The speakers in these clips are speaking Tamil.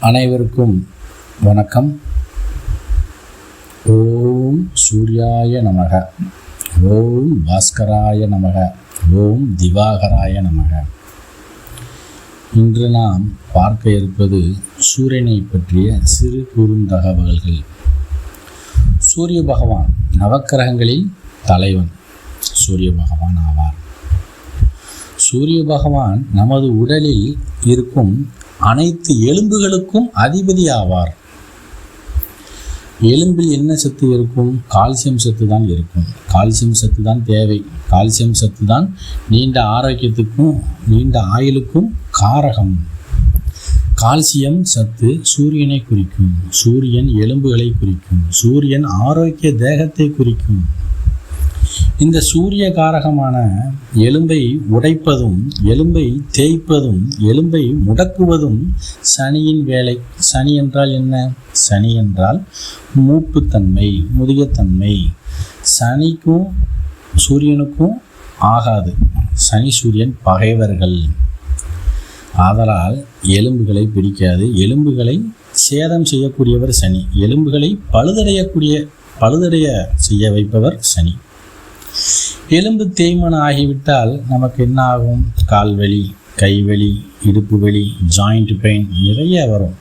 அனைவருக்கும் வணக்கம். ஓம் சூர்யாய நமக. ஓம் பாஸ்கராய நமக. ஓம் திவாகராய நமக. இன்று நாம் பார்க்க இருப்பது சூரியனை பற்றிய சிறு குறுந்தகவல்கள் சூரிய பகவான் நவக்கிரகங்களில் தலைவன். சூரிய பகவான் ஆவார். சூரிய பகவான் நமது உடலில் இருக்கும் அனைத்து எலும்புகளுக்கும் அதிபதி ஆவார் எலும்பில் என்ன சத்து இருக்கும்? கால்சியம் சத்து தான் இருக்கும். கால்சியம் சத்து தான் தேவை. கால்சியம் சத்து தான் நீண்ட ஆரோக்கியத்துக்கும் நீண்ட ஆயுளுக்கும் காரகம். கால்சியம் சத்து சூரியனை குறிக்கும். சூரியன் எலும்புகளை குறிக்கும். சூரியன் ஆரோக்கிய தேகத்தை குறிக்கும். இந்த சூரிய காரகமான எலும்பை உடைப்பதும் எலும்பை தேய்ப்பதும் எலும்பை முடக்குவதும் சனியின் வேலை. சனி என்றால் என்ன? சனி என்றால் மூப்புத்தன்மை முதியத்தன்மை சனிக்கும் சூரியனுக்கும் ஆகாது. சனி சூரியன் பகைவர்கள். ஆதலால் எலும்புகளை பிடிக்காது. எலும்புகளை சேதம் செய்யக்கூடியவர் சனி. எலும்புகளை பழுதடையக்கூடிய பழுதடைய செய்ய வைப்பவர் சனி. எலும்பு தேய்மானம் ஆகிவிட்டால் நமக்கு என்ன ஆகும் கால்வலி கைவலி இடுப்பு வலி ஜாயிண்ட் பெயின் நிறைய வரும்.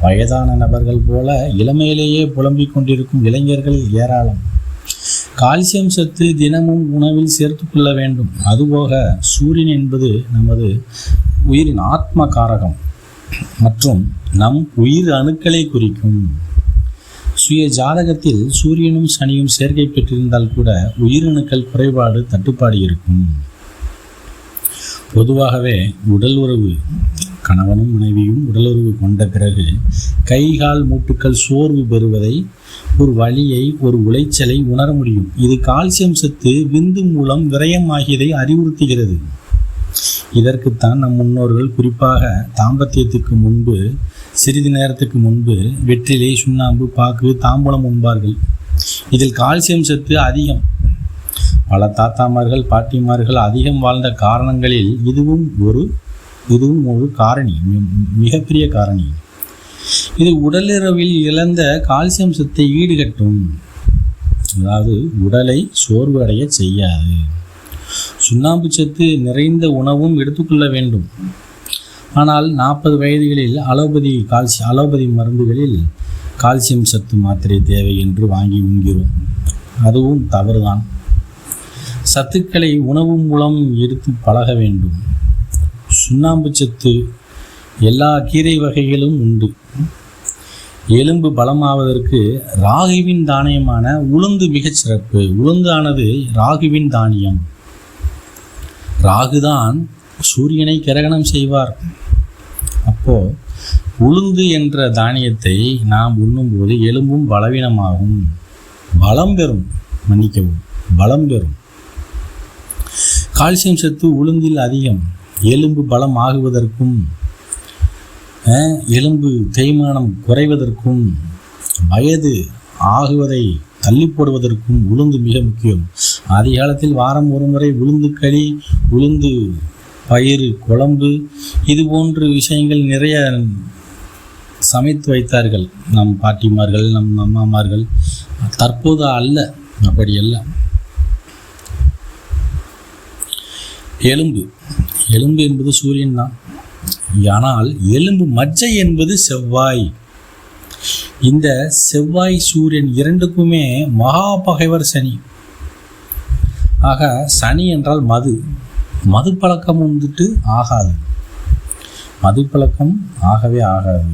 வயதான நபர்கள் போல இளமையிலேயே புலம்பிக் கொண்டிருக்கும் இளைஞர்கள் ஏராளம். கால்சியம் சத்து தினமும் உணவில் சேர்த்து கொள்ள வேண்டும். அதுபோக சூரியன் என்பது நமது உயிரின் ஆத்ம காரகம் மற்றும் நம் உயிர் அணுக்களை குறிக்கும். சுய ஜாதகத்தில் சூரியனும் சனியும் சேர்க்கை பெற்றிருந்தால் கூட உயிரணுக்கள் குறைபாடு தட்டுப்பாடு இருக்கும். பொதுவாகவே உடல் உறவு கணவனும் மனைவியும் உடலுறவு கொண்ட பிறகு கை கால் மூட்டுக்கள் சோர்வு பெறுவதை ஒரு வழியை ஒரு உளைச்சலை உணர முடியும். இது கால்சியம் சத்து விந்து மூலம் விரயமாகியதை அறிவுறுத்துகிறது. இதற்குத்தான் நம் முன்னோர்கள் குறிப்பாக தாம்பத்தியத்துக்கு முன்பு சிறிது நேரத்துக்கு முன்பு வெற்றிலை சுண்ணாம்பு பாக்கு தாம்பூலம் உண்பார்கள். இதில் கால்சியம் சத்து அதிகம். பல தாத்தாமார்கள் பாட்டிமார்கள் அதிகம் வாழ்ந்த காரணங்களில் இதுவும் ஒரு இதுவும் ஒரு காரணி மி- மிகப்பெரிய காரணி. இது உடலிரவில் இழந்த கால்சியம் சத்தை ஈடுகட்டும். அதாவது உடலை சோர்வு அடைய செய்யாது. சுண்ணாம்பு சத்து நிறைந்த உணவும் எடுத்துக்கொள்ள வேண்டும். ஆனால் நாற்பது வயதுகளில் அலோபதி கால்சி அலோபதி மருந்துகளில் கால்சியம் சத்து மாத்திரை தேவை என்று வாங்கி உண்கிறோம். அதுவும் தவறுதான். சத்துக்களை உணவு மூலம் எடுத்து பழக வேண்டும். சுண்ணாம்பு சத்து எல்லா கீரை வகைகளும் உண்டு. எலும்பு பலமாவதற்கு ராகுவின் தானியமான உளுந்து மிகச் சிறப்பு. உளுந்தானது ராகுவின் தானியம். ராகுதான் சூரியனை கிரகணம் செய்வார். அப்போ உளுந்து என்ற தானியத்தை நாம் உண்ணும்போது எலும்பும் பலவீனமாகும். பலம் பெறும் மன்னிக்கவும் பலம் பெறும். கால்சியம் சத்து உளுந்தில் அதிகம். எலும்பு பலம் ஆகுவதற்கும் அஹ், எலும்பு தேய்மானம் குறைவதற்கும் வயது ஆகுவதை தள்ளி போடுவதற்கும் உளுந்து மிக முக்கியம். ஆதி காலத்தில் வாரம் ஒரு முறை உளுந்து களி உளுந்து பயிறு குழம்பு இது போன்ற விஷயங்கள் நிறைய சமைத்து வைத்தார்கள். நம் பாட்டிமார்கள் நம் அம்மாமார்கள். தற்போது அல்ல அப்படி அல்ல. எலும்பு. எலும்பு என்பது சூரியன் தான். ஆனால் எலும்பு மஜ்ஜை என்பது செவ்வாய். இந்த செவ்வாய் சூரியன் இரண்டுக்குமே மகா பகைவர் சனி. ஆக சனி என்றால் மது. மது பழக்கம் வந்துட்டு ஆகாது. மதுப்பழக்கம் ஆகவே ஆகாது.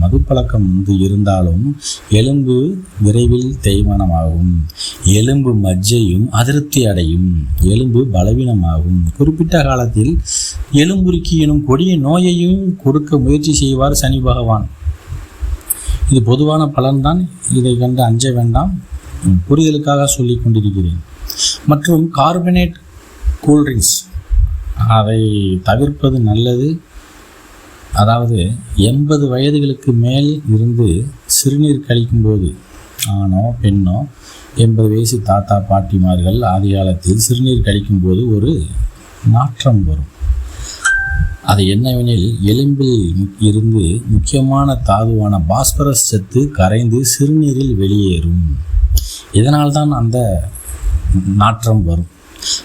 மதுப்பழக்கம் வந்து இருந்தாலும் எலும்பு விரைவில் தேய்மானமாகும். எலும்பு மஜ்ஜையும் அதிருப்தி அடையும். எலும்பு பலவீனமாகும். குறிப்பிட்ட காலத்தில் எலும்புருக்கி எனும் கொடிய நோயையும் கொடுக்க முயற்சி செய்வார் சனி பகவான். இது பொதுவான பலன்தான். இதை கண்டு அஞ்ச வேண்டாம். புரிதலுக்காக சொல்லி கொண்டிருக்கிறேன். மற்றும் கார்பனேட் கூல்ட்ரிங்க்ஸ் அதை தவிர்ப்பது நல்லது. அதாவது எண்பது வயதுகளுக்கு மேல் இருந்து சிறுநீர் கழிக்கும்போது ஆணோ பெண்ணோ எண்பது வயசு தாத்தா பாட்டிமார்கள் ஆதி காலத்தில் சிறுநீர் கழிக்கும்போது ஒரு நாற்றம் வரும். அது என்னவெனில் எலும்பில் இருந்து முக்கியமான தாதுவான பாஸ்பரஸ் சத்து கரைந்து சிறுநீரில் வெளியேறும். இதனால்தான் அந்த நாற்றம் வரும்.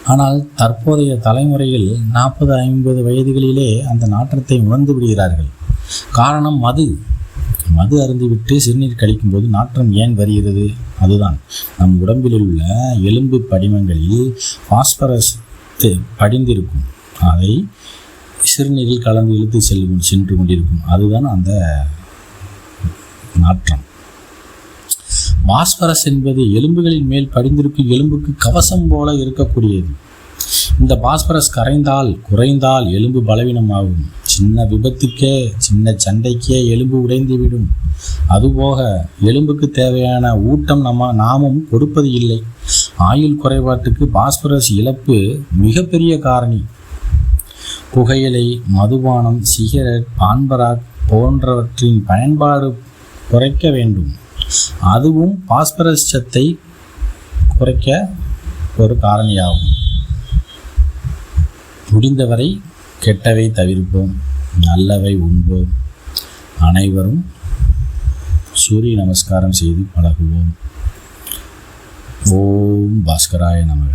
ஆனால் தற்போதைய தலைமுறையில் நாற்பது ஐம்பது வயதுகளிலே அந்த நாற்றத்தை உணர்ந்து விடுகிறார்கள். காரணம் மது. மது அருந்திவிட்டு சிறுநீர் கழிக்கும்போது நாற்றம் ஏன் வருகிறது? அதுதான். நம் உடம்பில் உள்ள எலும்பு படிமங்களில் பாஸ்பரஸ் படிந்திருக்கும். அதை சிறுநீரில் கலந்து இழுத்து செல்லும் சென்று கொண்டிருக்கும். அதுதான் அந்த நாற்றம். பாஸ்பரஸ் என்பது எலும்புகளின் மேல் படிந்திருக்கும் எலும்புக்கு கவசம் போல இருக்கக்கூடியது. இந்த பாஸ்பரஸ் கரைந்தால் குறைந்தால் எலும்பு பலவீனமாகும். சின்ன விபத்துக்கே சின்ன சண்டைக்கே எலும்பு உடைந்துவிடும் அதுபோக எலும்புக்கு தேவையான ஊட்டம் நம்ம நாமும் கொடுப்பது இல்லை. ஆயுள் குறைபாட்டுக்கு பாஸ்பரஸ் இழப்பு மிகப்பெரிய காரணி. புகையிலை மதுபானம் சிகரெட் பான்பராக் போன்றவற்றின் பயன்பாடு குறைக்க வேண்டும். அதுவும் பாஸ்பரஸ் சத்தை குறைக்க ஒரு காரணியாகும். முடிந்தவரை கெட்டவை தவிர்ப்போம் நல்லவை உண்போம். அனைவரும் சூரிய நமஸ்காரம் செய்து பழகுவோம். ஓம் பாஸ்கராய நமக.